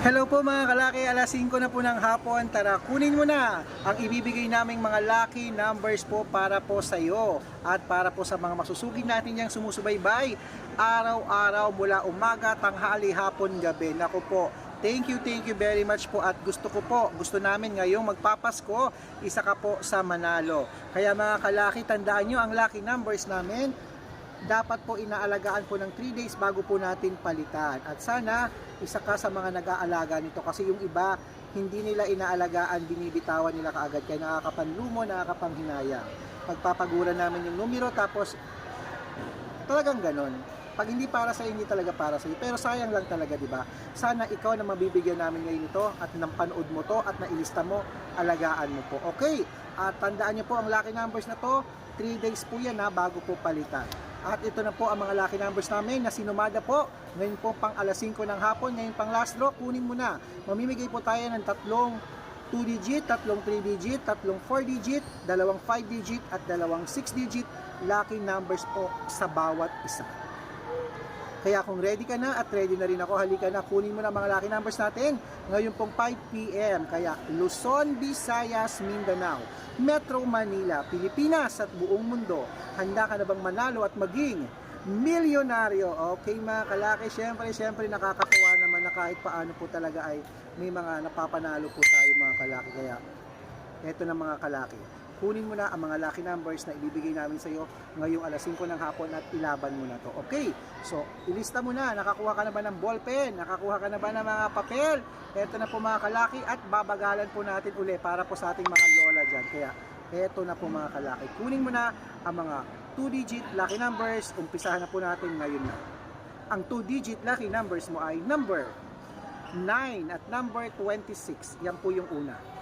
Hello po mga kalaki, alas 5 na po ng hapon. Tara, kunin mo na ang ibibigay naming mga lucky numbers po para po sa iyo at para po sa mga masusugid natin yang sumusubaybay araw-araw mula umaga, tanghali, hapon, gabi. Naku po, thank you, thank you very much po at gusto ko po, gusto namin ngayong magpapasko, isa ka po sa Manalo. Kaya mga kalaki, tandaan nyo ang lucky numbers namin dapat po inaalagaan po ng 3 days bago po natin palitan. At sana isa ka sa mga nag-aalaga nito kasi yung iba hindi nila inaalagaan, binibitawan nila kaagad kaya nakakapanlumo, nakakapanghinayang. Pagpapaguran namin yung numero tapos talagang ganon. Pag hindi para sa hindi talaga para sa iyo. Pero sayang lang talaga, di ba? Sana ikaw na mabibigyan namin ngayon ito at nang panood mo to at nailista mo, alagaan mo po. Okay, at tandaan niyo po ang lucky numbers na to, 3 days po yan ha, bago po palitan. At ito na po ang mga lucky numbers namin na sinumada po. Ngayon po pang alas 5 ng hapon, ngayon pang last draw, kunin mo na. Mamimigay po tayo ng tatlong 2 digit, tatlong 3 digit, tatlong 4 digit, dalawang 5 digit at dalawang 6 digit lucky numbers po sa bawat isa. Kaya kung ready ka na at ready na rin ako, halika na, kunin mo na mga lucky numbers natin. Ngayon pong 5pm, kaya Luzon, Visayas, Mindanao, Metro Manila, Pilipinas at buong mundo. Handa ka na bang manalo at maging milyonaryo? Okay mga kalaki, syempre, syempre nakakatuwa naman na kahit paano po talaga ay may mga napapanalo po tayo mga kalaki. Kaya eto na mga kalaki. Kunin mo na ang mga lucky numbers na ibibigay namin sa iyo ngayong alas 5 ng hapon at ilaban mo na to. Okay, so ilista mo na. Nakakuha ka na ba ng ballpen? Nakakuha ka na ba ng mga papel? Eto na po mga kalaki at babagalan po natin uli para po sa ating mga lola dyan. Kaya eto na po mga kalaki. Kunin mo na ang mga 2-digit lucky numbers. Umpisahan na po natin ngayon na. Ang 2-digit lucky numbers mo ay number 9 at number 26. Yan po yung una.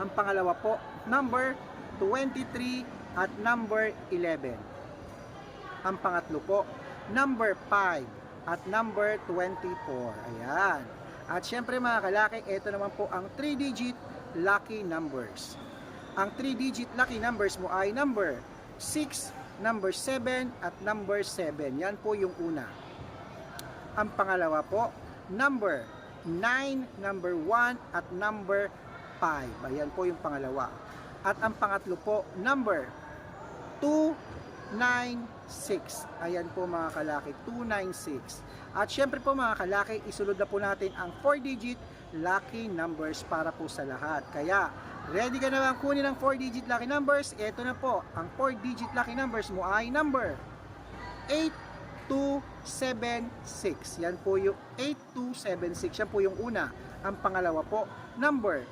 Ang pangalawa po, number 23 at number 11. Ang pangatlo po, number 5 at number 24. Ayan. At syempre mga kalaki, ito naman po ang 3-digit lucky numbers. Ang 3-digit lucky numbers mo ay number 6, number 7 at number 7. Yan po yung una. Ang pangalawa po, number 9, number 1 at number 5. Ayan po yung pangalawa. At ang pangatlo po, number 296. Ayan po mga kalaki, 296. At syempre po mga kalaki, isunod na po natin ang 4-digit lucky numbers para po sa lahat. Kaya, ready ka na bang kunin ang 4-digit lucky numbers? Ito na po, ang 4-digit lucky numbers mo ay number 8276. Yan po yung 8276. Yan po yung una. Ang pangalawa po, number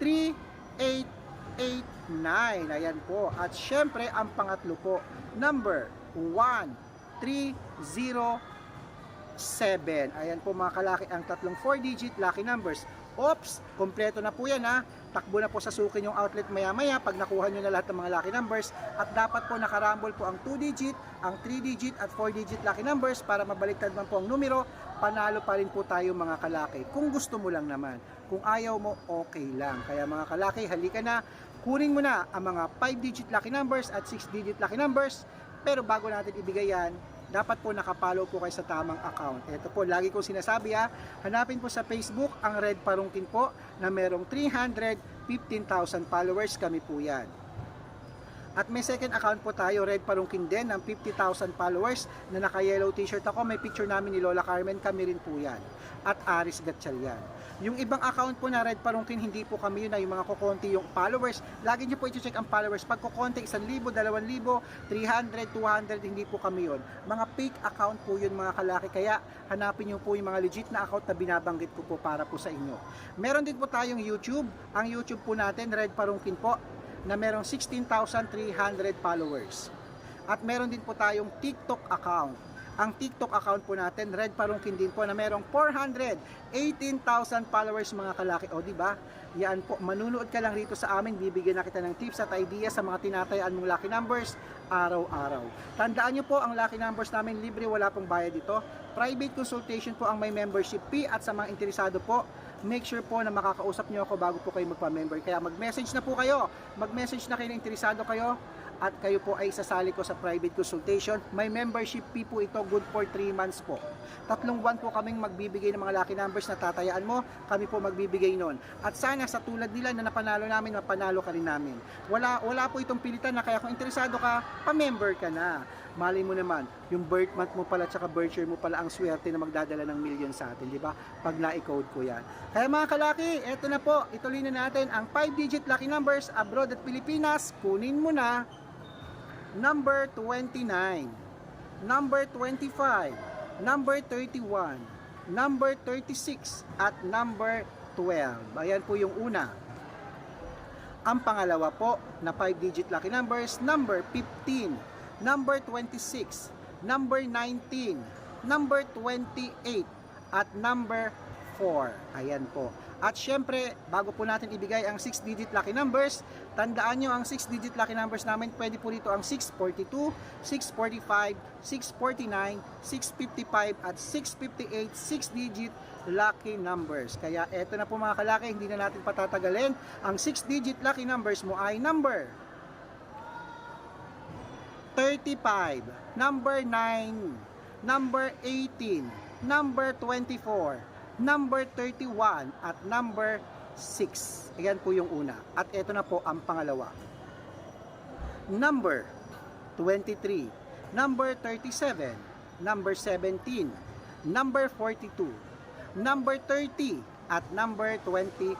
3889. Ayan po. At syempre, ang pangatlo po, number 1307. Ayan po mga kalaki, ang tatlong 4-digit lucky numbers. Oops, kompleto na po yan ha. Takbo na po sa sukin yung outlet maya-maya pag nakuha nyo na lahat ng mga lucky numbers. At dapat po nakarambol po ang 2-digit, ang 3-digit at 4-digit lucky numbers para mabaliktad man po ang numero. Panalo pa rin po tayo mga kalaki. Kung gusto mo lang naman. Kung ayaw mo, okay lang. Kaya mga kalaki, halika na. Kunin mo na ang mga 5-digit lucky numbers at 6-digit lucky numbers. Pero bago natin ibigay yan, dapat po nakapollow po kayo sa tamang account. Ito po, lagi kong sinasabi ha, hanapin po sa Facebook ang Red Parungkin po na merong 315,000 followers kami po yan. At may second account po tayo, Red Parungkin din, ng 50,000 followers na naka-yellow t-shirt ako. May picture namin ni Lola Carmen, kami rin po yan. At Aris Gatchalian. Yung ibang account po na Red Parungkin, hindi po kami yun na yung mga kukonti yung followers. Lagi nyo po i-check ang followers. Pag kukonti, 1,000, 2,000, 300, 200, hindi po kami yun. Mga fake account po yun mga kalaki. Kaya hanapin nyo po yung mga legit na account na binabanggit ko po para po sa inyo. Meron din po tayong YouTube. Ang YouTube po natin, Red Parungkin po, na merong 16,300 followers. At meron din po tayong TikTok account. Ang TikTok account po natin, Red Parungkin din po na merong 418,000 followers mga kalaki. O di ba? Yan po, manunood ka lang rito sa amin, bibigyan na kita ng tips at ideas sa mga tinatayaan mong lucky numbers araw-araw. Tandaan nyo po, ang lucky numbers namin libre, wala pong bayad dito. Private consultation po ang may membership fee at sa mga interesado po, make sure po na makakausap nyo ako bago po kayo magpa-member. Kaya mag-message na po kayo. Mag-message na kayo na interesado kayo at kayo po ay sasali ko sa private consultation. May membership fee po ito, good for 3 months po. Tatlong buwan po kaming magbibigay ng mga lucky numbers na tatayaan mo, kami po magbibigay nun. At sana sa tulad nila na napanalo namin, mapanalo ka rin namin. Wala, wala po itong pilitan na kaya kung interesado ka, pa-member ka na. Mali mo naman, yung birth month mo pala tsaka birth year mo pala ang swerte na magdadala ng million sa atin, di ba? Pag na-code ko yan. Kaya mga kalaki, eto na po, ituloy na natin ang 5-digit lucky numbers abroad at Pilipinas. Kunin mo na number 29, number 25, number 31, number 36, at number 12. Ayan po yung una. Ang pangalawa po na 5-digit lucky numbers, number 15, number 26, number 19, number 28, at number 4. Ayan po. At syempre, bago po natin ibigay ang 6-digit lucky numbers, tandaan nyo ang 6-digit lucky numbers namin, pwede po dito ang 642, 645, 649, 655, at 658, 6-digit lucky numbers. Kaya eto na po mga kalaki, hindi na natin patatagalin. Ang 6-digit lucky numbers mo ay number 35, number 9, number 18, number 24, number 31, at number 6. Ayan po yung una. At ito na po ang pangalawa. Number 23, number 37, number 17, number 42, number 30, at number 21.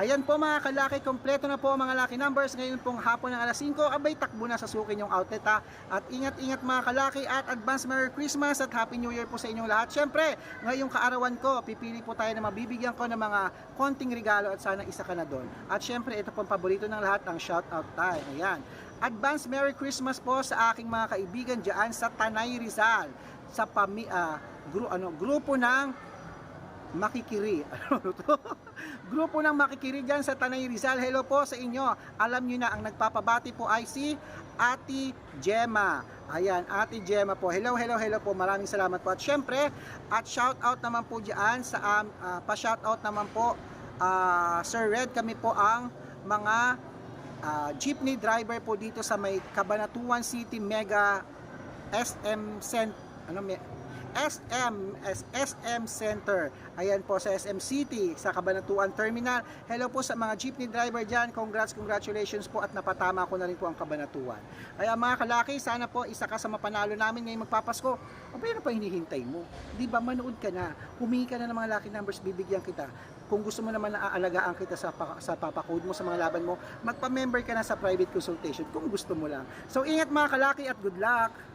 Ayan po mga kalaki, kompleto na po mga lucky numbers ngayon pong hapon ng alas 5. Abay, takbo na sa sukin yung outlet ha. At ingat-ingat mga kalaki at advance Merry Christmas at Happy New Year po sa inyong lahat. Siyempre, ngayong kaarawan ko, pipili po tayo na mabibigyan ko ng mga konting regalo at sana isa ka na doon. At siyempre, ito pong paborito ng lahat, ang shout out time. Ayan. Advance Merry Christmas po sa aking mga kaibigan dyan sa Tanay Rizal sa pami, ah, gru, ano, grupo ng Makikiri. Ano to? Grupo ng Makikiri dyan sa Tanay Rizal. Hello po sa inyo. Alam nyo na, ang nagpapabati po ay si Ati Gemma. Ayan, Ati Gemma po. Hello, hello, hello po. Maraming salamat po. At syempre, at shout out naman po dyan sa, um, ah, pa-shout out naman po, ah, Sir Red, kami po ang mga ah, jeepney driver po dito sa may Cabanatuan City Mega SM Cent ano SM SM Center. Ayan po sa SM City sa Cabanatuan Terminal. Hello po sa mga jeepney driver diyan. Congrats, congratulations po at napatama ko na rin po ang Cabanatuan. Kaya mga kalaki, sana po isa ka sa mapanalo namin ngayong magpapasko. O ba pa hinihintay mo? Di ba manood ka na? Humingi ka na ng mga lucky numbers, bibigyan kita. Kung gusto mo naman na aalagaan kita sa, pa- sa papakode mo, sa mga laban mo, magpa-member ka na sa private consultation kung gusto mo lang. So ingat mga kalaki at good luck!